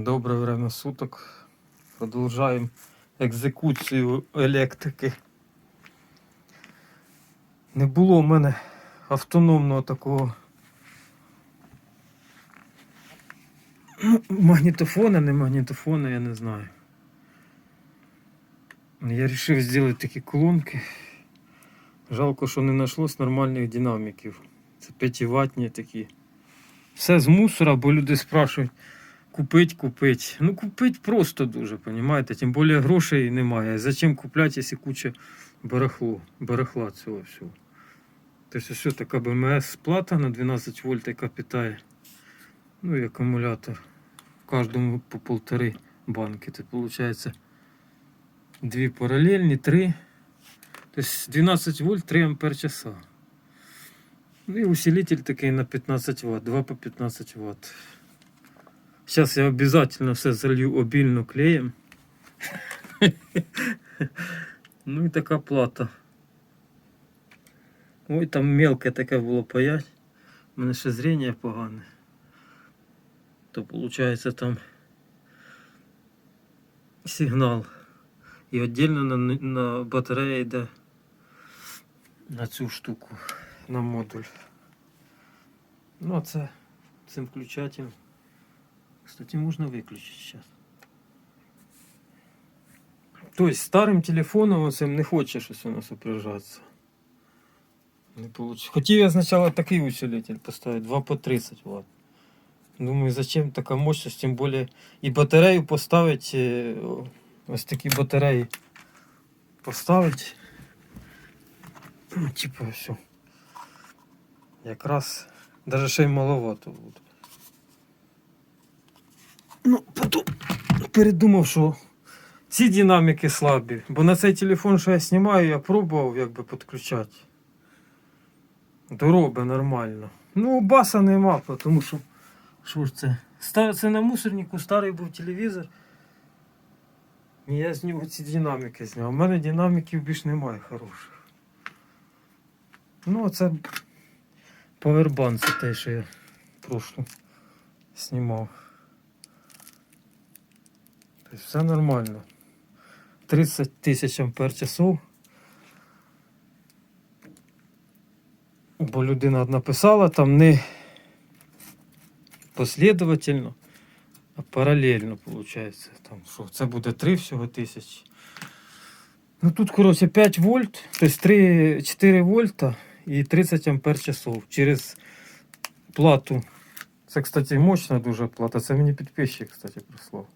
Добре время суток. Продовжуємо екзекуцію електрики. Не було в мене автономного такого магнітофона, не магнітофона, я не знаю. Я вирішив зробити такі колонки. Жалко, що не знайшлось нормальних динаміків. Це 5 ватні такі. Все з мусора, бо люди спрашують. Купить, купить. Ну, купить просто дуже, понимаете? Тим більше грошей немає. Зачем купляти, якщо куча барахло, барахла цього всього. Тобто все така БМС плата на 12 вольт, яка питає. Ну і акумулятор. Кожному по полтори банки. Це виходить дві паралельні, три. Тобто 12 вольт, 3 ампер часа. Ну і усилитель такий на 15 Вт, 2 по 15 Вт. Сейчас я обязательно все залью обильно клеєм. ну і така плата. Ой, там мелке таке було паять. У мене ще зріння погане. То виходить там сигнал. І віддільно на, на батарея йде на цю штуку, на модуль. Ну а це цим включателем. Кстати, можно выключить сейчас. То есть старим телефоном оцим не хоче щось у нас сопряжатися. Не получ... Хотів я спочатку такий усилитель поставити, 2 по 30 Вт. Думаю, зачем така мощність, тим більше і батарею поставити, е, о, ось такі батареї поставити. Ну, типа все. Якраз даже ще й маловато буде. Ну, потім передумав, що ці динаміки слабі, бо на цей телефон, що я знімаю, я пробував якби підключати. Дороби нормально. Ну, баса нема, тому що. Що ж це? Ста- Це на мусорнику старий був телевізор. І я з нього ці динаміки зняв. У мене динаміків більш немає хороших. Ну, це повербан, це те, що я прошлу знімав. Тобто все нормально. 30 тисяч ампер часов. Бо людина написала там не последовательно, а паралельно виходить. Там, що це буде 3 всього тисяч. Ну тут, коротше, 5 вольт, тобто 3, 4 вольта і 30 ампер часов через плату. Це, кстати, мощна дуже плата. Це мені підписчик, кстати, прислав.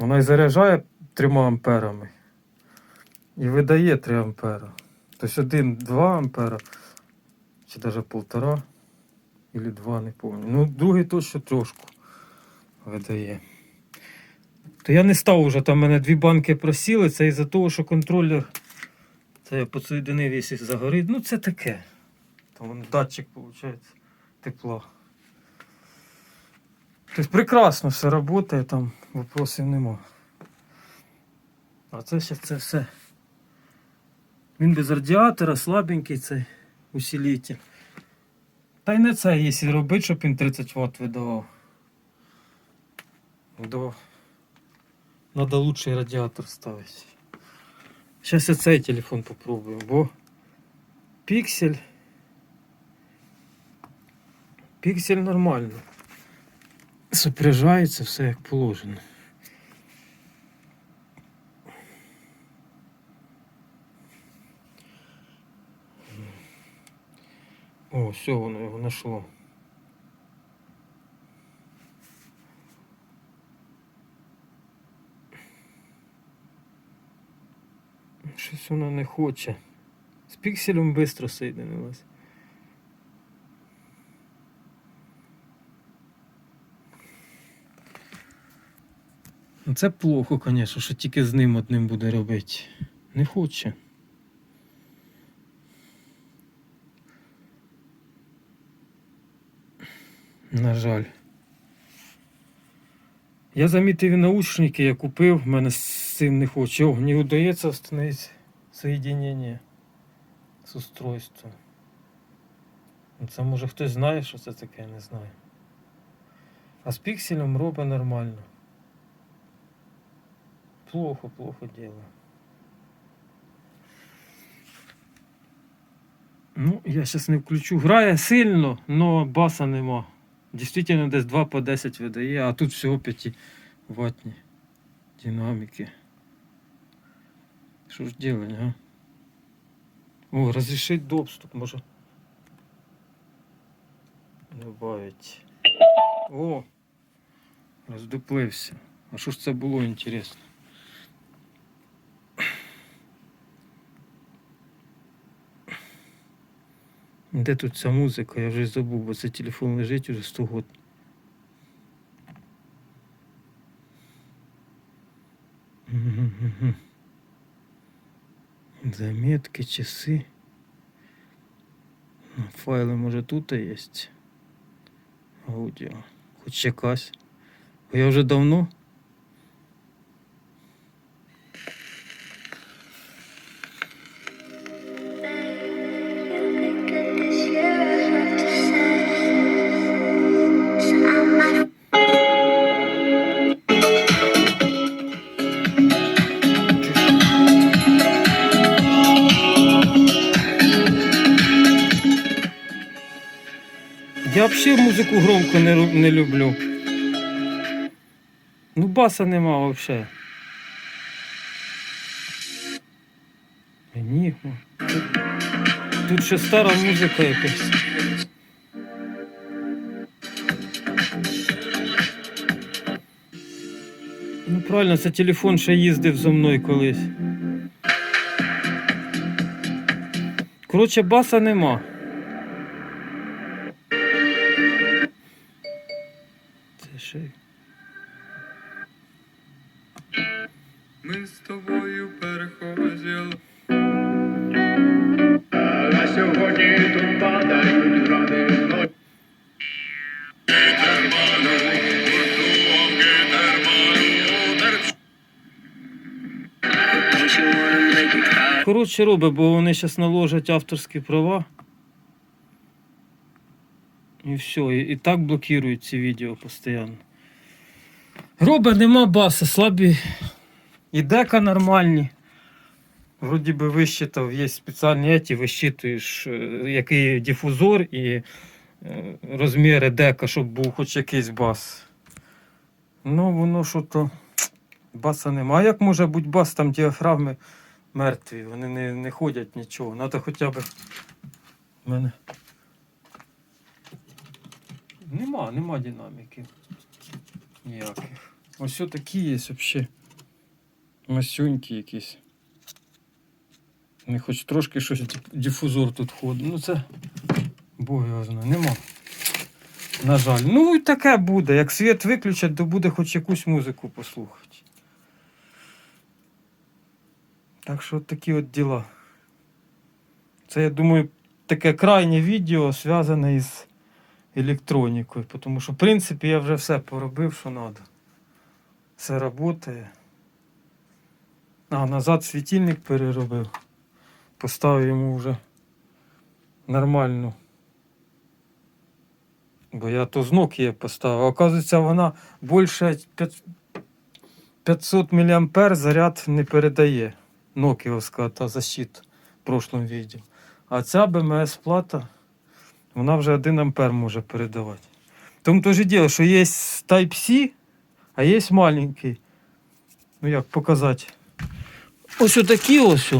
Вона і заряджає 3 амперами. І видає 3 ампера. Тобто 1-2 ампера, чи навіть полтора, або 2, не пам'ятаю. Ну, другий точно трошку видає. То я не став уже, там в мене дві банки просіли, це із-за того, що контролер. Це я підсоєдинив, якщо загорить. Ну це таке. Там вон датчик, виходить, тепла. Тобто прекрасно все працює, там вопросів нема. А це ще це все. Він без радіатора, слабенький цей усилитель. Та й не це, якщо робити, щоб він 30 Вт видавав. До... Надо лучший радіатор ставити. Зараз я цей телефон попробую, бо піксель. Піксель нормально. Сопряжається все як положено. О, все, воно його знайшло. Щось воно не хоче. З пікселем швидко соєдинилось. Це плохо, звісно, що тільки з ним одним буде робити. Не хоче. На жаль. Я замітив наушники, я купив, в мене з цим не хоче. О, не вдається встановити соєдинення з устройством. Ну, Це може хтось знає, що це таке, я не знаю. А з пікселем робить нормально. Плохо, плохо дело. Ну, я зараз не включу. Грає сильно, але баса нема. Дійсно десь 2 по 10 видає, а тут всього 5 ватні динаміки. Що ж делать, а? О, разрешить доступ, може. Добавить. О! Роздуплився. А що ж це було інтересно? Де тут ця музика? Я вже забув, бо це телефон лежить уже 100 год. Заметки, часы. Ну, Файли, може, тут є. Аудіо. Хоч якась. Бо я вже давно. Я взагалі музику громко не, не люблю. Ну, баса нема взагалі. Ні. Тут, тут ще стара музика якась. Ну правильно, це телефон ще їздив зо мною колись. Коротше, баса нема. Коротше робить, бо вони зараз наложать авторські права. І все, і, і так блокують ці відео постійно. Роби нема баси, слабі. І дека нормальні. Вроді би висчитав, є спеціальні еті, висчитуєш, е, який дифузор і е, розміри дека, щоб був хоч якийсь бас. Ну, воно що то баса нема. А як може бути бас, там діафрагми мертві, вони не, не ходять нічого. Надо хоча б. У мене. Нема, нема динаміки. Ніяких. Ось такі є взагалі. Масюнькі якісь. Не хоч трошки щось диф- дифузор тут ходить. Ну це Бог його знає, нема. На жаль. Ну і таке буде. Як світ виключать, то буде хоч якусь музику послухати. Так що от такі от діла. Це, я думаю, таке крайнє відео зв'язане із електронікою. Тому що, в принципі, я вже все поробив, що треба. Все працює. А, назад світильник переробив. Поставив йому вже нормальну. Бо я то з Nokia поставив. Оказується, вона більше 500 мА заряд не передає. Нокіовська та защита в прошлом відео. А ця БМС плата, вона вже 1 ампер може передавати. Тому то ж діло, що є Type-C, а є маленький. Ну як показати? Ось отакі ось.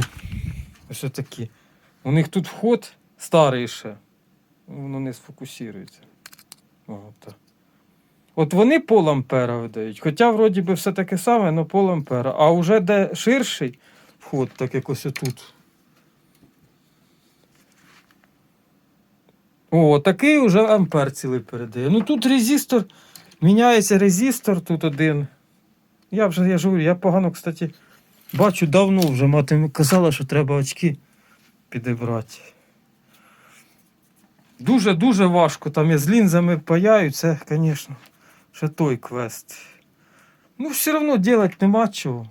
Ось отакі. У них тут вход старий ще. Воно не сфокусується. От. От вони пол ампера видають. Хоча вроді би все таке саме, але пол ампера. А вже де ширший вход, так як ось тут. О, такий вже ампер цілий передає. Ну тут резистор, міняється резистор, тут один. Я вже я говорю, я погано, кстати, бачу давно вже. Мати казала, що треба очки підібрати. Дуже-дуже важко. Там я з лінзами паяю, це, звісно, ще той квест. Ну, все одно робити нема чого.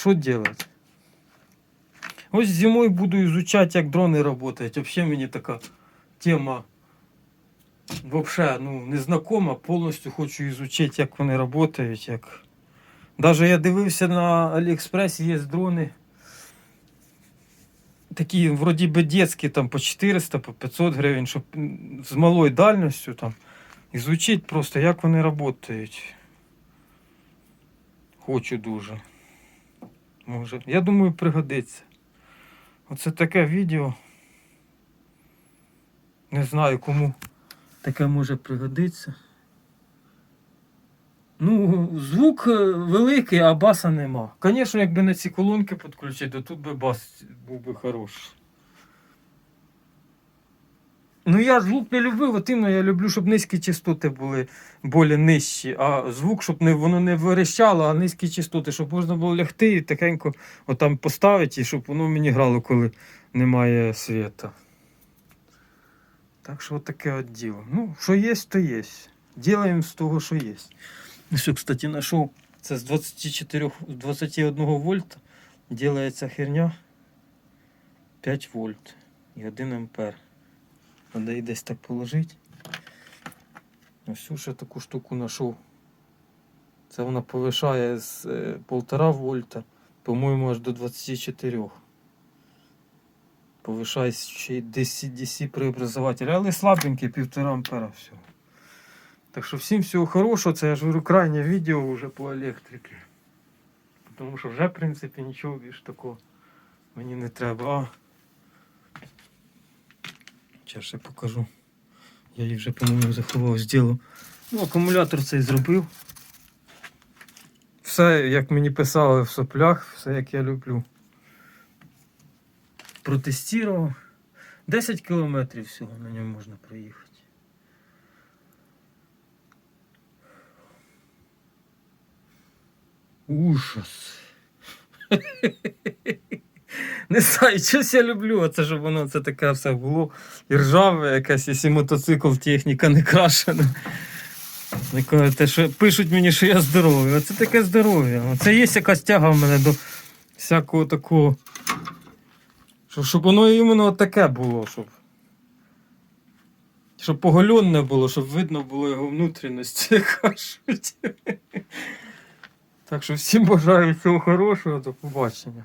Що робити? Ось зимою буду изучать, як дрони працюють. Взагалі мені така тема Вообще, ну, незнакома, повністю хочу ізучити, як вони працюють. Як... Даже я дивився на Аліекспресі, є дрони. Такі, вроді би, детські, там по 400, по 500 гривень, щоб з малою дальністю там ізучити просто, як вони працюють. Хочу дуже. Може. Я думаю, пригодиться. Оце таке відео. Не знаю, кому таке може пригодитися. Ну, звук е, великий, а баса нема. Звісно, якби на ці колонки підключити, то тут би бас був би хороший. Ну я звук не любив, от іменно я люблю, щоб низькі частоти були більш нижчі, а звук, щоб не, воно не верещало, а низькі частоти, щоб можна було лягти і тихенько отам поставити, і щоб воно мені грало, коли немає світа. Так що от таке от діло. Ну, що є, то є. Ділаємо з того, що є. Що, кстати, знайшов. Це з 24, 21 вольта ділається херня 5 вольт і 1 ампер. Треба її десь так положити. Ось ще таку штуку знайшов. Це вона повишає з е, 1,5 вольта, по-моєму, аж до 24. Повишає ще й DC, DC преобразователь, але слабенький, 1,5 ампера всього. Так що всім всього хорошого, це я ж говорю крайнє відео вже по електриці. Тому що вже, в принципі, нічого більш такого мені не треба. А... Зараз ще покажу. Я її вже, по-моєму, заховав, зробив. Ну, акумулятор цей зробив. Все, як мені писали в соплях, все як я люблю. Протестував. 10 кілометрів всього на ньому можна проїхати. Ужас. Не знаю, щось я люблю, оце щоб воно це таке все було. І ржаве якась, якщо мотоцикл техніка не крашена. Те, що пишуть мені, що я здоровий. Оце таке здоров'я. Оце є якась тяга в мене до всякого такого. Щоб, щоб воно іменно таке було, щоб. Щоб поголенне було, щоб видно було його внутрішності, як кажуть. Так що всім бажаю всього хорошого, до побачення.